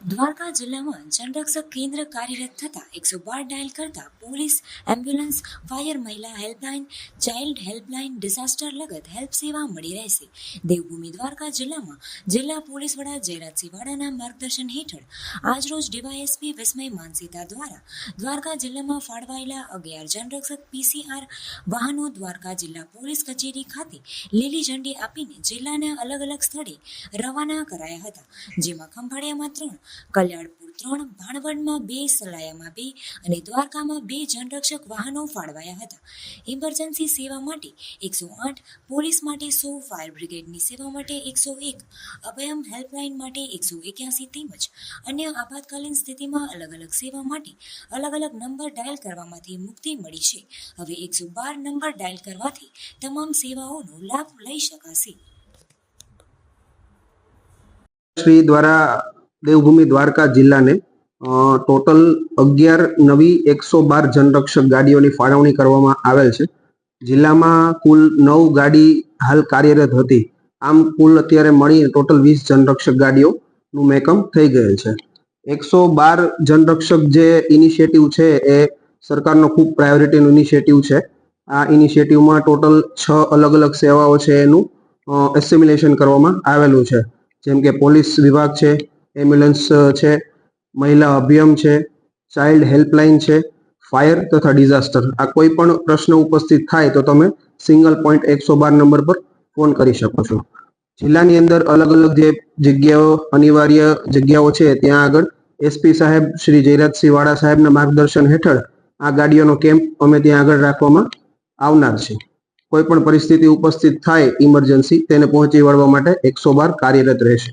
દ્વારકા જિલ્લામાં જનરક્ષક કેન્દ્ર કાર્યરત થતા એકસો બાર ડાયલ કરતા પોલીસ, એમ્બ્યુલન્સ, ફાયર મહિલા હેલ્પલાઇન, ચાઇલ્ડ હેલ્પલાઇન ડિઝાસ્ટર લગત હેલ્પ સેવા મળી રહેશે. દેવભૂમિ દ્વારકા જિલ્લામાં જિલ્લા પોલીસ વડા જયરાજસિંહ વાડાના માર્ગદર્શન હેઠળ આજરોજ ડીવાયએસપી વિસ્મય માનસીતા દ્વારા દ્વારકા જિલ્લામાં ફાળવાયેલા અગિયાર જનરક્ષક પીસીઆર વાહનો દ્વારકા જિલ્લા પોલીસ કચેરી ખાતે લીલી ઝંડી આપીને જિલ્લાના અલગ અલગ સ્થળે રવાના કરાયા હતા, જેમાં ખંભાળિયામાં ત્રણ કલ્યાણપુર ત્રણ ભાણવડમાં બે સલાયામાં બે અને દ્વારકામાં બે જનરક્ષક વાહનો ફાળવાયા હતા. ઇમરજન્સી સેવા માટે એકસો આઠ, પોલીસ માટે સો ફાયર બ્રિગેડની સેવા માટે એકસો એક, અભયમ હેલ્પલાઇન માટે એકસો એક્યાસી તેમજ અન્ય આપાતકાલીન સ્થિતિમાં અલગ અલગ સેવા માટે અલગ અલગ નંબર ડાયલ કરવામાંથી મુક્તિ મળી છે. હવે એકસો બાર નંબર ડાયલ કરવાથી તમામ સેવાઓનો લાભ લઈ શકાશે. શ્રી દ્વારા દેવભૂમિ દ્વારકા જિલ્લાને ટોટલ અગિયાર નવી એકસો બાર જનરક્ષક ગાડીઓની ફાળવણી કરવામાં આવેલ છે. જિલ્લામાં કુલ નવ ગાડી હાલ કાર્યરત હતી. આમ કુલ અત્યારે મળીને ટોટલ વીસ જનરક્ષક ગાડીઓનું મેકમ થઈ ગયેલ છે. એકસો બાર જનરક્ષક જે ઇનિશિયેટિવ છે એ સરકારનો ખૂબ પ્રાયોરિટીનું ઇનિશિયેટિવ છે. આ ઇનિશિયેટિવમાં ટોટલ છ અલગ અલગ સેવાઓ છે એનું એસિમ્યુલેશન કરવામાં આવેલું છે. જેમ કે પોલીસ વિભાગ છે એમ્બ્યુલન્સ છે, મહિલા અભિયમ છે, ચાઇલ્ડ હેલ્પલાઇન છે, ફાયર તથા ડિઝાસ્ટર. આ કોઈ પણ પ્રશ્ન ઉપસ્થિત થાય તો તમે સિંગલ પોઈન્ટ એકસો બાર નંબર પર ફોન કરી શકો છો. જિલ્લાની અંદર અલગ અલગ જે જગ્યાઓ, અનિવાર્ય જગ્યાઓ છે, ત્યાં આગળ એસપી સાહેબ, શ્રી જયરાજસિંહ વાડા સાહેબના માર્ગદર્શન હેઠળ આ ગાડીઓનો કેમ્પ અમે ત્યાં આગળ રાખવામાં આવનાર છે. કોઈ પણ પરિસ્થિતિ ઉપસ્થિત થાય, ઇમરજન્સી, તેને પહોંચી વળવા માટે એકસો બાર કાર્યરત રહેશે.